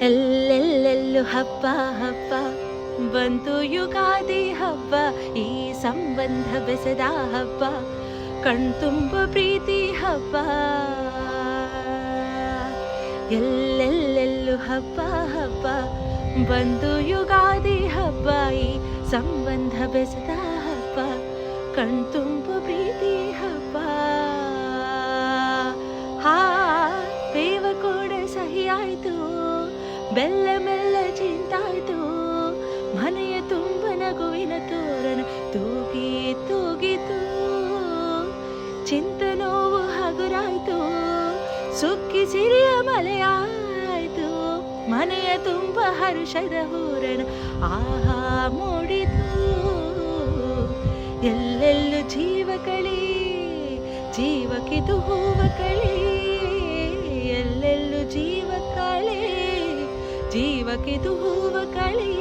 ಎಲ್ಲೆಲ್ಲೆಲ್ಲೂ ಹಬ್ಬ ಹಬ್ಬ. ಬಂತು ಯುಗಾದಿ ಹಬ್ಬ, ಈ ಸಂಬಂಧ ಬೆಸೆದ ಹಬ್ಬ. ಕಣ್ತುಂಬ ಪ್ರೀತಿ ಹಬ್ಬ. ಎಲ್ಲೆಲ್ಲೆಲ್ಲು ಹಬ್ಬ ಹಬ್ಬ. ಬಂದು ಯುಗಾದಿ ಹಬ್ಬ, ಈ ಸಂಬಂಧ ಬೆಸೆದ ಹಬ್ಬ. ಕಣ್ತುಂಬ ಪ್ರೀತಿ ಹಬ್ಬ. ಹಾ, ದೇವ ಕೂಡ ಸಹಿಯಾಯ್ತು. ಬೆಲ್ಲ ಮೆಲ್ಲ ಚಿಂತಾಯ್ತು. ಮನೆಯ ತುಂಬ ನಗುವಿನ ತೋರಣ ತೂಗಿ ತೂಗಿತು. ಚಿಂತ ನೋವು ಹಗುರಾಯ್ತು. ಸುಕ್ಕಿ ಸಿರಿಯ ಮಲೆಯಾಯ್ತು ಮನೆಯ ತುಂಬ ಹರುಷದ ಹೂರಣ ಆಹಾ ಮೂಡಿತು. ಎಲ್ಲೆಲ್ಲೂ ಜೀವ ಕಳಿ ಜೀವಕ್ಕಿದು ಹೂವ ಕಳಿ. ಎಲ್ಲೆಲ್ಲೂ ಜೀವಕ್ಕ ಕಳೆ. ಜೀವಕ್ಕಿದು ಹೂವ ಕಳಿ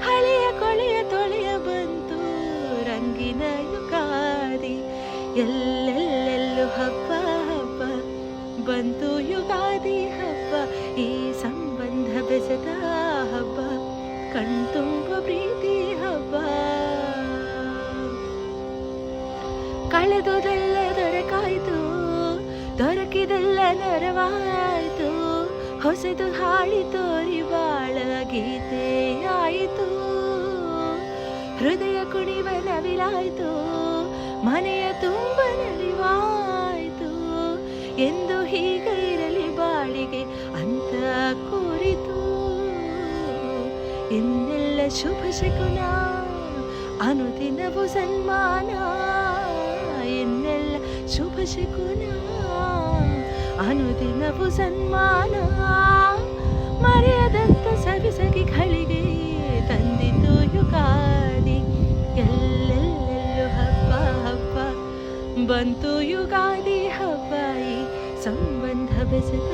ಹಳೆಯ ಕೊಳೆಯ ತೊಳೆಯ ಬಂತು ರಂಗಿನ ಯುಗಾದಿ. ಎಲ್ಲೆಲ್ಲೆಲ್ಲೂ ಹಬ್ಬ ಹಬ್ಬ, ಬಂತು ಯುಗಾದಿ ಹಬ್ಬ, ಈ ಸಂಬಂಧ ಬೆಸೆದ ಹಬ್ಬ, ಕಣ್ತುಂಬ ಪ್ರೀತಿ ಹಬ್ಬ. ಕಳೆದುದೆಲ್ಲ ಹೊಸದು ಹಾಳಿ ತೋರಿ ಬಾಳ ಗೀತೆ ಆಯಿತು. ಹೃದಯ ಕುಣಿವ ನವಿಲಾಯಿತು, ಮನೆಯ ತುಂಬ ನಲಿವಾಯಿತು ಎಂದು ಹೀಗೆ ಇರಲಿ ಬಾಳಿಗೆ ಅಂತ ಕೋರಿತು. ಇನ್ನೆಲ್ಲ ಶುಭ ಶಕುನ, ಅನುದಿನವು ಸನ್ಮಾನ. ಇನ್ನೆಲ್ಲ ಶುಭ ಶಕುನ, ಅನುದಿನವು ಸನ್ಮಾನ. ಮರೆಯದಂತ ಸವಿ ಸಖಿಗಳಿಗೆ ತಂದಿತು ಯುಗಾದಿ. ಎಲ್ಲೆಲ್ಲೆಲ್ಲೂ ಹಬ್ಬ ಹಬ್ಬ. ಬಂತು ಯುಗಾದಿ ಹಬ್ಬ ಈ ಸಂಬಂಧ ಬೆಸೆದ